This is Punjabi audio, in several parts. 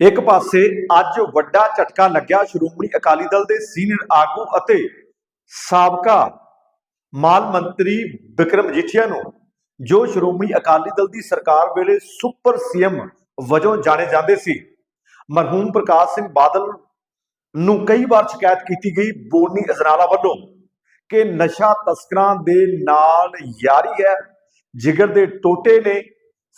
ਇੱਕ ਪਾਸੇ ਅੱਜ ਵੱਡਾ ਝਟਕਾ ਲੱਗਿਆ ਸ਼੍ਰੋਮਣੀ ਅਕਾਲੀ ਦਲ ਦੇ ਸੀਨੀਅਰ ਆਗੂ ਅਤੇ ਸਾਬਕਾ ਮਾਲ ਮੰਤਰੀ ਵਿਕਰਮ ਜੀਠੀਆ ਨੂੰ, ਜੋ ਸ਼੍ਰੋਮਣੀ ਅਕਾਲੀ ਦਲ ਦੀ ਸਰਕਾਰ ਵੇਲੇ ਸੁਪਰ ਸੀਐਮ ਵਜੋਂ ਜਾਣੇ ਜਾਂਦੇ ਸੀ। ਮਰਹੂਮ ਪ੍ਰਕਾਸ਼ ਸਿੰਘ ਬਾਦਲ ਨੂੰ ਕਈ ਵਾਰ ਸ਼ਿਕਾਇਤ ਕੀਤੀ ਗਈ ਬੋਨੀ ਅਜਨਾਲਾ ਵੱਲੋਂ ਕਿ ਨਸ਼ਾ ਤਸਕਰਾਂ ਦੇ ਨਾਲ ਯਾਰੀ ਹੈ, ਜਿਗਰ ਦੇ ਟੋਟੇ ਨੇ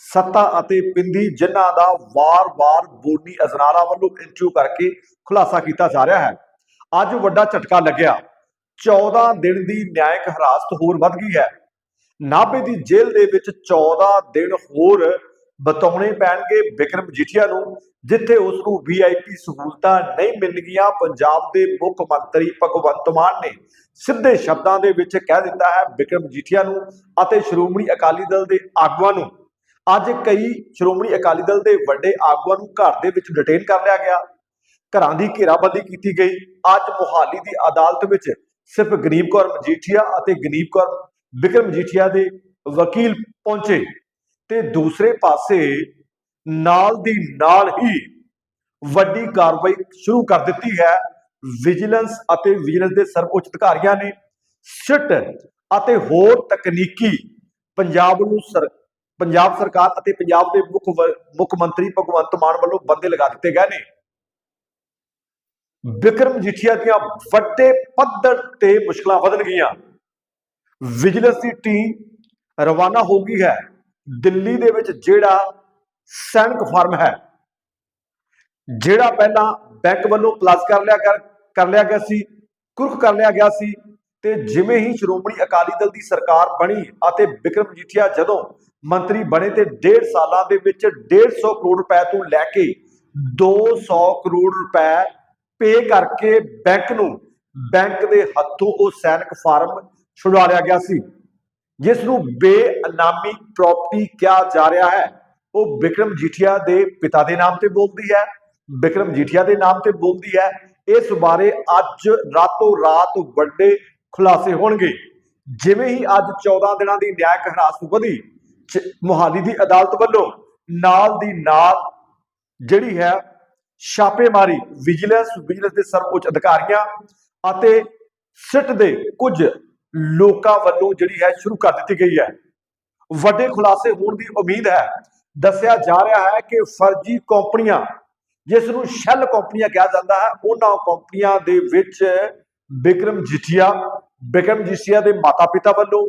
ਸੱਤਾ ਅਤੇ ਪਿੰਦੀ ਜਿਨ੍ਹਾਂ ਦਾ ਵਾਰ-ਵਾਰ ਬੋਨੀ ਅਜਨਾਲਾ ਵੱਲੋਂ ਇੰਟਰਵਿਊ ਕਰਕੇ ਖੁਲਾਸਾ ਕੀਤਾ ਜਾ ਰਿਹਾ ਹੈ। ਅੱਜ ਵੱਡਾ ਝਟਕਾ ਲੱਗਿਆ। 14 ਦਿਨ ਦੀ ਨਿਆਇਕ ਹਿਰਾਸਤ ਹੋਰ ਵੱਧ ਗਈ ਹੈ। ਨਾਭੇ ਦੀ ਜੇਲ੍ਹ ਦੇ ਵਿੱਚ 14 ਦਿਨ ਹੋਰ ਬਤਾਉਣੇ ਪੈਣਗੇ ਵਿਕਰਮ ਜੀਠੀਆ ਨੂੰ, ਜਿੱਥੇ ਉਸ ਨੂੰ ਵੀਆਈਪੀ ਸਹੂਲਤਾਂ ਨਹੀਂ ਮਿਲਣਗੀਆਂ ਪੰਜਾਬ ਦੇ ਮੁੱਖ ਮੰਤਰੀ ਭਗਵੰਤ ਮਾਨ ਨੇ ਸਿੱਧੇ ਸ਼ਬਦਾਂ ਦੇ ਵਿੱਚ ਕਹਿ ਦਿੱਤਾ ਹੈ ਵਿਕਰਮ ਜੀਠੀਆ ਨੂੰ ਅਤੇ ਸ਼੍ਰੋਮਣੀ ਅਕਾਲੀ ਦਲ ਦੇ ਆਗੂਆਂ ਨੂੰ। ਅੱਜ ਕਈ ਸ਼੍ਰੋਮਣੀ ਅਕਾਲੀ ਦਲ ਦੇ ਵੱਡੇ ਆਗੂਆਂ ਨੂੰ ਘਰ ਦੇ ਵਿੱਚ ਡਿਟੇਨ ਕਰ ਲਿਆ ਗਿਆ। ਘਰਾਂ ਦੀ ਘੇਰਾਬੰਦੀ ਕੀਤੀ ਗਈ। ਅੱਜ ਮੁਹਾਲੀ ਦੀ ਅਦਾਲਤ ਵਿੱਚ ਸਿਰਫ ਗਰੀਬ ਕੌਰ ਮਜੀਠੀਆ ਅਤੇ ਗਰੀਬ ਕੌਰ ਵਿਕਰਮ ਮਜੀਠੀਆ ਦੇ ਵਕੀਲ ਪਹੁੰਚੇ ਤੇ ਦੂਸਰੇ ਪਾਸੇ ਨਾਲ ਦੀ ਨਾਲ ਹੀ ਵੱਡੀ ਕਾਰਵਾਈ ਸ਼ੁਰੂ ਕਰ ਦਿੱਤੀ ਹੈ। ਵਿਜੀਲੈਂਸ ਅਤੇ ਵਿਜੀਲੈਂਸ ਦੇ ਸਰਵਉੱਚ ਅਧਿਕਾਰੀਆਂ ਨੇ ਸਿੱਟ ਅਤੇ ਹੋਰ ਤਕਨੀਕੀ ਪੰਜਾਬ ਨੂੰ ਸਰ ਪੰਜਾਬ ਸਰਕਾਰ ਅਤੇ ਪੰਜਾਬ ਦੇ ਮੁੱਖ ਮੁੱਖ ਮੰਤਰੀ ਭਗਵੰਤ ਮਾਨ ਵੱਲੋਂ ਬੰਦੇ ਲਗਾ ਦਿੱਤੇ ਗਏ ਨੇ। ਵਿਕਰਮ ਜੀਠੀਆ ਦੀਆਂ ਵੱਡੇ ਪੱਧਰ ਤੇ ਮੁਸ਼ਕਲਾਂ ਵਧਣ ਗਈਆਂ ਵਿਜੀਲੈਂਸ ਦੀ ਟੀਮ ਰਵਾਨਾ ਹੋ ਗਈ ਹੈ। ਦਿੱਲੀ ਦੇ ਵਿੱਚ ਜਿਹੜਾ ਸੈਨਿਕ ਫਾਰਮ ਹੈ ਜਿਹੜਾ ਪਹਿਲਾਂ ਬੈਂਕ ਵੱਲੋਂ ਪਲੱਸ ਕਰ ਲਿਆ ਕਰ ਕਰ ਲਿਆ ਗਿਆ ਸੀ ਕੁਰਕ ਕਰ ਲਿਆ ਗਿਆ ਸੀ ਤੇ ਜਿਵੇਂ ਹੀ ਸ਼੍ਰੋਮਣੀ ਅਕਾਲੀ ਦਲ ਦੀ ਸਰਕਾਰ ਬਣੀ ਅਤੇ ਵਿਕਰਮ ਜੀਠੀਆ ਜਦੋਂ ਮੰਤਰੀ ਬਣੇ ਤੇ 1.5 ਸਾਲਾਂ ਦੇ ਵਿੱਚ 150 ਕਰੋੜ ਰੁਪਏ ਤੋਂ ਲੈ ਕੇ 200 ਕਰੋੜ ਰੁਪਏ ਪੇ ਕਰਕੇ ਬੈਂਕ ਨੂੰ, ਬੈਂਕ ਦੇ ਹੱਥੋਂ ਉਹ ਸੈਨਿਕ ਫਾਰਮ ਛੁਡਵਾ ਲਿਆ ਗਿਆ ਸੀ। ਜਿਸ ਨੂੰ ਬੇਅਨਾਮੀ ਪ੍ਰਾਪਰਟੀ ਕਿਹਾ ਜਾ ਰਿਹਾ ਹੈ। ਉਹ ਵਿਕਰਮ ਜੀਠੀਆ ਦੇ ਪਿਤਾ ਦੇ ਨਾਮ ਤੇ ਬੋਲਦੀ ਹੈ ਵਿਕਰਮ ਜੀਠੀਆ ਦੇ ਨਾਮ ਤੇ ਬੋਲਦੀ ਹੈ। ਇਸ ਬਾਰੇ ਅੱਜ ਰਾਤੋਂ ਰਾਤ ਵੱਡੇ ਖੁਲਾਸੇ ਹੋਣਗੇ। ਜਿਵੇਂ ਹੀ ਅੱਜ 14 ਦਿਨਾਂ ਦੀ ਨਿਆਇਕ ਹਿਰਾਸਤ ਵਧੀ ਮੁਹਾਲੀ ਦੀ ਅਦਾਲਤ ਵੱਲੋਂ ਨਾਲ ਦੀ ਨਾਲ ਜਿਹੜੀ ਹੈ ਛਾਪੇਮਾਰੀ, ਵਿਜੀਲੈਂਸ ਵਿਜੀਲੈਂਸ ਦੇ ਸਰਵਉੱਚ ਅਧਿਕਾਰੀਆਂ ਅਤੇ ਸਿੱਟ ਦੇ ਕੁਝ ਲੋਕਾਂ ਵੱਲੋਂ ਜਿਹੜੀ ਹੈ ਸ਼ੁਰੂ ਕਰ ਦਿੱਤੀ ਗਈ ਹੈ। ਵੱਡੇ ਖੁਲਾਸੇ ਹੋਣ ਦੀ ਉਮੀਦ ਹੈ। ਦੱਸਿਆ ਜਾ ਰਿਹਾ ਹੈ ਕਿ ਫਰਜ਼ੀ ਕੰਪਨੀਆਂ, ਜਿਸ ਨੂੰ ਸ਼ੈਲ ਕੰਪਨੀਆਂ ਕਿਹਾ ਜਾਂਦਾ ਹੈ, ਉਹਨਾਂ ਕੰਪਨੀਆਂ ਦੇ ਵਿੱਚ ਬਿਕਰਮ ਜੀਠੀਆ, ਬਿਕਰਮ ਜਿਠੀਆ ਦੇ ਮਾਤਾ-ਪਿਤਾ ਵੱਲੋਂ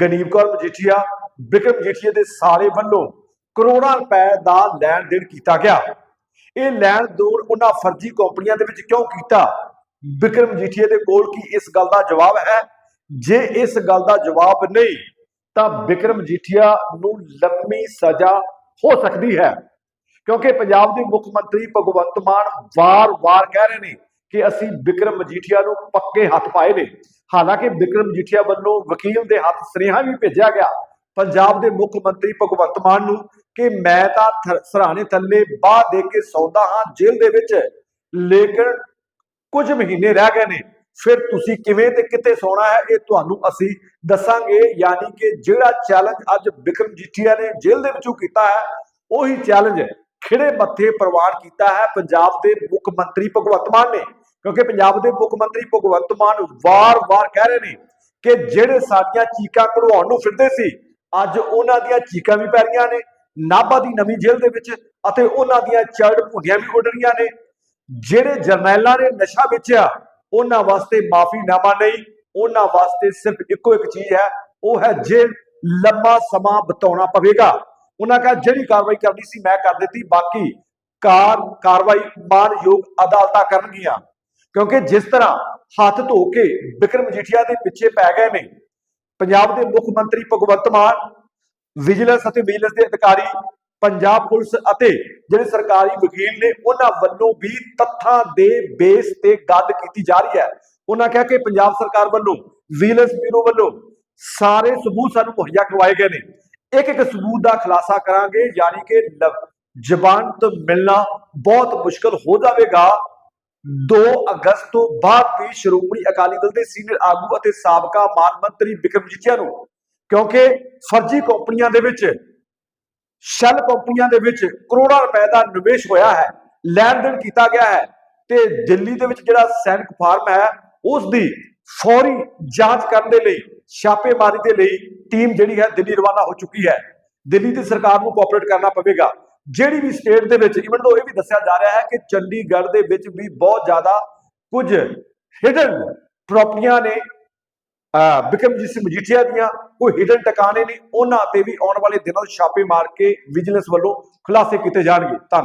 ਗਨੀਮ ਕੌਰ ਮਜੀਠੀਆ ਵਿਕਰਮ ਜੀਠੀਆ ਦੇ ਸਾਰੇ ਵੱਲੋਂ ਕਰੋੜਾਂ ਰੁਪਏ ਦਾ ਲੈਣ ਦੇਣ ਕੀਤਾ ਗਿਆ। ਇਹ ਲੈਣ ਦੇਣ ਉਹਨਾਂ ਫਰਜ਼ੀ ਕੰਪਨੀਆਂ ਦੇ ਵਿੱਚ ਕਿਉਂ ਕੀਤਾ? ਬਿਕਰਮ ਜੀਠੀਆ ਦੇ ਕੋਲ ਕੀ ਇਸ ਗੱਲ ਦਾ ਜਵਾਬ ਹੈ? ਜੇ ਇਸ ਗੱਲ ਦਾ ਜਵਾਬ ਨਹੀਂ, ਤਾਂ ਬਿਕਰਮ ਜੀਠੀਆ ਨੂੰ ਲੰਮੀ ਸਜ਼ਾ ਹੋ ਸਕਦੀ ਹੈ। ਕਿਉਂਕਿ ਪੰਜਾਬ ਦੇ ਮੁੱਖ ਮੰਤਰੀ ਭਗਵੰਤ ਮਾਨ ਵਾਰ-ਵਾਰ ਕਹਿ ਰਹੇ ਨੇ ਕਿ ਅਸੀਂ ਵਿਕਰਮ ਮਜੀਠੀਆ ਨੂੰ ਪੱਕੇ ਹੱਥ ਪਾਏ ਨੇ। ਹਾਲਾਂਕਿ ਵਿਕਰਮ ਮਜੀਠੀਆ ਵੱਲੋਂ ਵਕੀਲ ਦੇ ਹੱਥ ਸੁਨੇਹਾ ਵੀ ਭੇਜਿਆ ਗਿਆ। ਪੰਜਾਬ ਦੇ ਮੁੱਖ ਮੰਤਰੀ ਭਗਵੰਤ ਮਾਨ ਨੂੰ ਕਿ ਮੈਂ ਤਾਂ ਸਰਾਣੇ ਥੱਲੇ ਬਾਹ ਦੇ ਕੇ ਸੌਂਦਾ ਹਾਂ ਜੇਲ੍ਹ ਦੇ ਵਿੱਚ, ਲੇਕਿਨ ਕੁਝ ਮਹੀਨੇ ਰਹਿ ਗਏ ਨੇ। ਫਿਰ ਤੁਸੀਂ ਕਿਵੇਂ ਤੇ ਕਿਤੇ ਸੌਣਾ ਹੈ, ਇਹ ਤੁਹਾਨੂੰ ਅਸੀਂ ਦੱਸਾਂਗੇ। ਯਾਨੀ ਕਿ ਜਿਹੜਾ ਚੈਲੰਜ ਅੱਜ ਵਿਕਰਮ ਜੀਠੀਆ ਨੇ ਜੇਲ੍ਹ ਦੇ ਵਿੱਚੋਂ ਕੀਤਾ ਹੈ, ਉਹੀ ਚੈਲੰਜ ਖਿੜੇ ਮੱਥੇ ਪ੍ਰਵਾਨ ਕੀਤਾ ਹੈ ਪੰਜਾਬ ਦੇ ਮੁੱਖ ਮੰਤਰੀ ਭਗਵੰਤ ਮਾਨ ਨੇ। ਕਿਉਂਕਿ ਪੰਜਾਬ ਦੇ ਮੁੱਖ ਮੰਤਰੀ ਭਗਵੰਤ ਮਾਨ ਵਾਰ-ਵਾਰ ਕਹਿ ਰਹੇ ਨੇ ਕਿ ਜਿਹੜੇ ਸਾਡੀਆਂ ਚੀਕਾਂ ਕਢਵਾਉਣ ਨੂੰ ਫਿਰਦੇ ਸੀ, ਅੱਜ ਉਹਨਾਂ ਦੀਆਂ ਚੀਕਾਂ ਵੀ ਪੈ ਰਹੀਆਂ ਨੇ, ਨਾਭਾ ਦੀ ਨਵੀਂ ਜੇਲ੍ਹ ਦੇ ਵਿੱਚ ਅਤੇ ਉਹਨਾਂ ਦੀਆਂ ਚੜ ਭੁੰਡੀਆਂ ਵੀ ਉੱਡ ਰਹੀਆਂ ਨੇ। ਜਿਹੜੇ ਜਰਨੈਲਾਂ ਨੇ ਨਸ਼ਾ ਵੇਚਿਆ, ਉਹਨਾਂ ਵਾਸਤੇ ਮਾਫੀਨਾਮਾ ਨਹੀਂ ਉਹਨਾਂ ਵਾਸਤੇ ਸਿਰਫ ਇੱਕੋ ਇੱਕ ਚੀਜ਼ ਹੈ, ਉਹ ਹੈ ਜੇਲ੍ਹ। ਲੰਮਾ ਸਮਾਂ ਬਿਤਾਉਣਾ ਪਵੇਗਾ। ਉਹਨਾਂ ਕਹਾ ਜਿਹੜੀ ਕਾਰਵਾਈ ਕਰਨੀ ਸੀ ਮੈਂ ਕਰ ਦਿੱਤੀ, ਬਾਕੀ ਕਾਰ ਕਾਰਵਾਈ ਮਾਨਯੋਗ ਅਦਾਲਤਾਂ ਕਰਨਗੀਆਂ। ਕਿਉਂਕਿ ਜਿਸ ਤਰ੍ਹਾਂ ਹੱਥ ਧੋ ਕੇ ਵਿਕਰਮ ਜੀਠੀਆ ਦੇ ਪਿੱਛੇ ਪੈ ਗਏ ਨੇ, ਪੰਜਾਬ ਦੇ ਮੁੱਖ ਮੰਤਰੀ ਭਗਵੰਤ ਮਾਨ, ਵਿਜੀਲੈਂਸ ਅਤੇ ਵਿਜੀਲੈਂਸ ਦੇ ਅਧਿਕਾਰੀ, ਪੰਜਾਬ ਪੁਲਿਸ ਅਤੇ ਜਿਹੜੇ ਸਰਕਾਰੀ ਵਕੀਲ ਨੇ, ਉਹਨਾਂ ਵੱਲੋਂ ਵੀ ਤੱਥਾਂ ਦੇ ਬੇਸ ਤੇ ਗੱਲ ਕੀਤੀ ਜਾ ਰਹੀ ਹੈ। ਉਹਨਾਂ ਕਿਹਾ ਕਿ ਪੰਜਾਬ ਸਰਕਾਰ ਵੱਲੋਂ, ਵਿਜੀਲੈਂਸ ਬਿਊਰੋ ਵੱਲੋਂ ਸਾਰੇ ਸਬੂਤ ਸਾਨੂੰ ਮੁਹੱਈਆ ਕਰਵਾਏ ਗਏ ਨੇ। ਇੱਕ ਇੱਕ ਸਬੂਤ ਦਾ ਖੁਲਾਸਾ ਕਰਾਂਗੇ, ਯਾਨੀ ਕਿ ਜ਼ਬਾਨ ਤੋਂ ਮਿਲਣਾ ਬਹੁਤ ਮੁਸ਼ਕਲ ਹੋ ਜਾਵੇਗਾ। 2 ਅਗਸਤ ਤੋਂ ਬਾਅਦ ਵੀ ਸ਼੍ਰੋਮਣੀ ਅਕਾਲੀ ਦਲ ਦੇ ਸੀਨੀਅਰ ਆਗੂ ਅਤੇ ਸਾਬਕਾ ਮਾਨ ਮੰਤਰੀ ਵਿਕਰਮ ਜੀਠੀਆ ਨੂੰ, ਕਿਉਂਕਿ ਫਰਜ਼ੀ ਕੰਪਨੀਆਂ ਦੇ ਵਿੱਚ, ਸ਼ੈਲ ਕੰਪਨੀਆਂ ਦੇ ਵਿੱਚ ਕਰੋੜਾਂ ਰੁਪਏ ਦਾ ਨਿਵੇਸ਼ ਹੋਇਆ ਹੈ ਲੈਣ ਦੇਣ ਕੀਤਾ ਗਿਆ ਹੈ ਤੇ ਦਿੱਲੀ ਦੇ ਵਿੱਚ ਜਿਹੜਾ ਸੈਨਿਕ ਫਾਰਮ ਹੈ ਉਸ ਦੀ ਫੌਰੀ ਜਾਂਚ ਕਰਨ ਦੇ ਲਈ, ਛਾਪੇਮਾਰੀ ਦੇ ਲਈ ਟੀਮ ਜਿਹੜੀ ਹੈ ਦਿੱਲੀ ਰਵਾਨਾ ਹੋ ਚੁੱਕੀ ਹੈ। ਦਿੱਲੀ ਦੀ ਸਰਕਾਰ ਨੂੰ ਕੋਆਪਰੇਟ ਕਰਨਾ ਪਵੇਗਾ। ਜਿਹੜੀ ਵੀ ਸਟੇਟ ਦੇ ਵਿੱਚ ਇਵਨ ਤੋਂ ਇਹ ਵੀ ਦੱਸਿਆ ਜਾ ਰਿਹਾ ਹੈ ਕਿ ਚੰਡੀਗੜ੍ਹ ਦੇ ਵਿੱਚ ਵੀ ਬਹੁਤ ਜ਼ਿਆਦਾ ਕੁਝ ਹਿਡਨ ਪ੍ਰਾਪਰਟੀਆਂ ਨੇ, ਅਹ ਬਿਕਰਮਜੀਤ ਸਿੰਘ ਮਜੀਠੀਆ ਦੀਆਂ, ਕੋਈ ਹਿਡਨ ਟਿਕਾਣੇ ਨੇ ਉਹਨਾਂ ਤੇ ਵੀ ਆਉਣ ਵਾਲੇ ਦਿਨਾਂ 'ਚ ਛਾਪੇ ਮਾਰ ਕੇ ਵਿਜੀਲੈਂਸ ਵੱਲੋਂ ਖੁਲਾਸੇ ਕੀਤੇ ਜਾਣਗੇ। ਧੰਨਵਾਦ।